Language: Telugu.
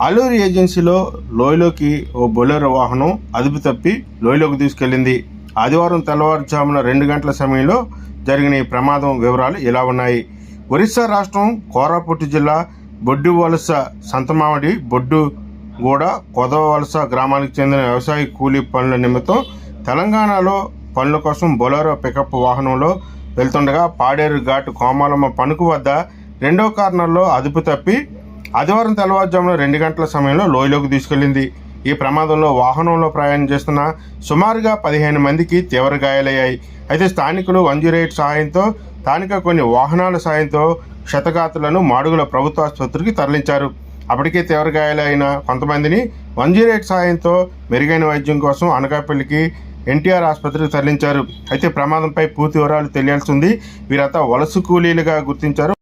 అల్లూరి ఏజెన్సీలో లోయలోకి ఓ బొలెరో వాహనం అదుపు తప్పి లోయలోకి తీసుకెళ్ళింది ఆదివారం తెల్లవారుజామున రెండు గంటల సమయంలో జరిగిన ఈ ప్రమాదం వివరాలు ఇలా ఉన్నాయి. ఒరిస్సా రాష్ట్రం కోరాపుట్టు జిల్లా బొడ్డు వలస సంతమావడి బొడ్డు గూడ కొదవ వలస గ్రామానికి చెందిన వ్యవసాయ కూలీ పనుల నిమిత్తం తెలంగాణలో పనుల కోసం బొలెరో పికప్ వాహనంలో వెళ్తుండగా పాడేరు ఘాట్ కోమాలమ్మ పణుకు వద్ద రెండో కార్నర్లో అదుపు తప్పి ఆదివారం తెల్లవారుజామున రెండు గంటల సమయంలో లోయలోకి తీసుకెళ్ళింది ఈ ప్రమాదంలో వాహనంలో ప్రయాణం చేస్తున్న సుమారుగా పదిహేను మందికి తీవ్ర గాయాలయ్యాయి. అయితే స్థానికులు వన్ జీరో ఎయిట్ సహాయంతో స్థానిక కొన్ని వాహనాల సాయంతో క్షతగాతులను మాడుగుల ప్రభుత్వ ఆసుపత్రికి తరలించారు. అప్పటికే తీవ్ర గాయాలైన కొంతమందిని వన్ జీరో ఎయిట్ సహాయంతో మెరుగైన వైద్యం కోసం అనకాపల్లికి ఎన్టీఆర్ ఆసుపత్రికి తరలించారు. అయితే ప్రమాదంపై పూర్తి వివరాలు తెలియాల్సి ఉంది. వీరంతా వలస కూలీలుగా గుర్తించారు.